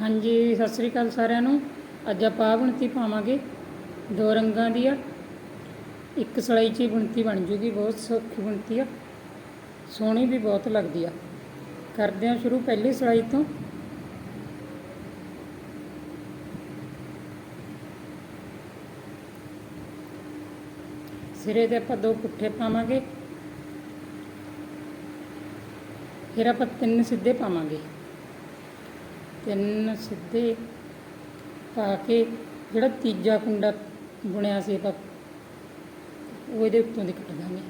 ਹਾਂਜੀ, ਸਤਿ ਸ੍ਰੀ ਅਕਾਲ ਸਾਰਿਆਂ ਨੂੰ। ਅੱਜ ਆਪਾਂ ਆਹ ਬੁਣਤੀ ਪਾਵਾਂਗੇ, ਦੋ ਰੰਗਾਂ ਦੀ ਆ ਇੱਕ ਸਲਾਈ 'ਚ ਹੀ ਬੁਣਤੀ ਬਣ ਜੂਗੀ, ਬਹੁਤ ਸੌਖੀ ਬੁਣਤੀ ਆ। ਸੋਹਣੀ ਵੀ ਬਹੁਤ ਲੱਗਦੀ ਆ। ਕਰਦੇ ਹਾਂ ਸ਼ੁਰੂ ਪਹਿਲੀ ਸਲਾਈ ਤੋਂ। ਸਿਰੇ ਦੇ ਆਪਾਂ ਦੋ ਪੁੱਠੇ ਪਾਵਾਂਗੇ। ਫਿਰ ਆਪਾਂ ਤਿੰਨ ਸਿੱਧੇ ਪਾਵਾਂਗੇ। ਤਿੰਨ ਸਿੱਧੇ ਪਾ ਕੇ ਜਿਹੜਾ ਤੀਜਾ ਕੁੰਡਾ ਬੁਣਿਆ ਸੀ ਆਪਾਂ, ਉਹ ਇਹਦੇ ਉੱਤੋਂ ਦੀ ਕੱਟ ਦਾਂਗੇ।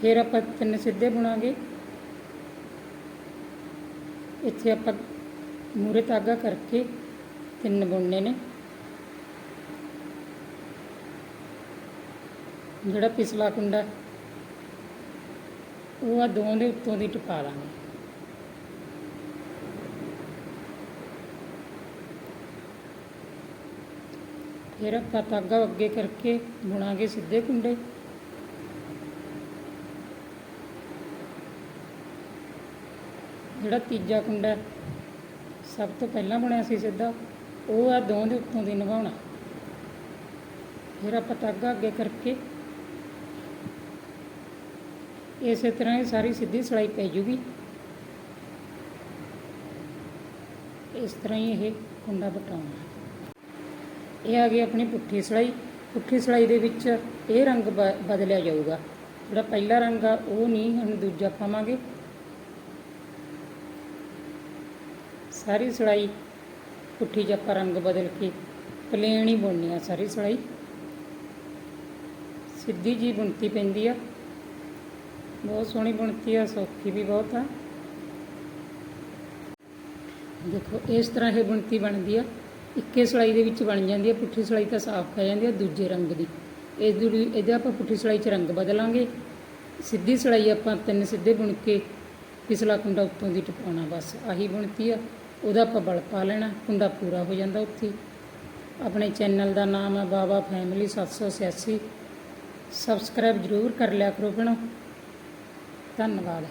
ਫਿਰ ਆਪਾਂ ਤਿੰਨ ਸਿੱਧੇ ਬੁਣਾਂਗੇ। ਇੱਥੇ ਆਪਾਂ ਮੂਰੇ ਧਾਗਾ ਕਰਕੇ ਤਿੰਨ ਬੁਣਨੇ ਨੇ। ਜਿਹੜਾ ਪਿਛਲਾ ਕੁੰਡਾ, ਉਹ ਆ ਦੋਵਾਂ ਦੇ ਉੱਤੋਂ ਦੀ ਟਪਾ ਲਾਂਗੇ ਫਿਰ ਆਪਾਂ ਤਾਗਾ ਅੱਗੇ ਕਰਕੇ ਬੁਣਾਂਗੇ ਸਿੱਧੇ ਕੁੰਡੇ। ਜਿਹੜਾ ਤੀਜਾ ਕੁੰਡਾ ਸਭ ਤੋਂ ਪਹਿਲਾਂ ਬਣਿਆ ਸੀ ਸਿੱਧਾ, ਉਹ ਆ ਦੋ ਦੇ ਉੱਤੋਂ ਦੀ ਨਿਭਾਉਣਾ। ਫਿਰ ਆਪਾਂ ਤਾਗਾ ਅੱਗੇ ਕਰਕੇ ਇਸੇ ਤਰ੍ਹਾਂ ਹੀ ਸਾਰੀ ਸਿੱਧੀ ਸਲਾਈ ਪੈ ਜੂਗੀ। ਇਸ ਤਰ੍ਹਾਂ ਹੀ ਇਹ ਕੁੰਡਾ ਬਟਾਉਣਾ। ਇਹ ਆ ਗਈ ਆਪਣੀ ਪੁੱਠੀ ਸਲਾਈ ਪੁੱਠੀ ਸਲਾਈ ਦੇ ਵਿੱਚ ਇਹ ਰੰਗ ਬ- ਬਦਲਿਆ ਜਾਊਗਾ। ਜਿਹੜਾ ਪਹਿਲਾ ਰੰਗ ਆ, ਉਹ ਨਹੀਂ, ਹੁਣ ਦੂਜਾ ਪਾਵਾਂਗੇ। ਸਾਰੀ ਸਲਾਈ ਪੁੱਠੀ 'ਚ ਆਪਾਂ ਰੰਗ ਬਦਲ ਕੇ, ਪਲੇਨ ਹੀ ਬੁਣਨੀ ਆ ਸਾਰੀ ਸਲਾਈ। ਸਿੱਧੀ ਜੀ ਬੁਣਤੀ ਪੈਂਦੀ ਆ। ਬਹੁਤ ਸੋਹਣੀ ਬੁਣਤੀ ਆ, ਸੌਖੀ ਵੀ ਬਹੁਤ ਆ। ਦੇਖੋ, ਇਸ ਤਰ੍ਹਾਂ ਇਹ ਬੁਣਤੀ ਬਣਦੀ ਆ। ਇੱਕੇ ਸਲਾਈ ਦੇ ਵਿੱਚ ਬਣ ਜਾਂਦੀ ਹੈ, ਪੁੱਠੀ ਸਲਾਈ ਤਾਂ ਸਾਫ਼ ਪੈ ਜਾਂਦੀ ਹੈ ਦੂਜੇ ਰੰਗ ਦੀ। ਇਸ ਦੂਰੀ ਇਹਦੇ ਆਪਾਂ ਪੁੱਠੀ ਸਲਾਈ 'ਚ ਰੰਗ ਬਦਲਾਂਗੇ। ਸਿੱਧੀ ਸਲਾਈ ਆਪਾਂ ਤਿੰਨ ਸਿੱਧੇ ਬੁਣ ਕੇ ਪਿਛਲਾ ਕੁੰਡਾ ਉੱਤੋਂ ਦੀ ਟਪਾਉਣਾ, ਬਸ ਆਹੀ ਬੁਣਤੀ ਆ। ਉਹਦਾ ਆਪਾਂ ਬਲ ਪਾ ਲੈਣਾ, ਕੁੰਡਾ ਪੂਰਾ ਹੋ ਜਾਂਦਾ ਉੱਥੇ। ਆਪਣੇ ਚੈਨਲ ਦਾ ਨਾਮ ਹੈ ਬਾਬਾ ਫੈਮਿਲੀ 786 ਸਬਸਕ੍ਰਾਈਬ ਜ਼ਰੂਰ ਕਰ ਲਿਆ ਕਰੋ ਭੈਣੋ। ਧੰਨਵਾਦ।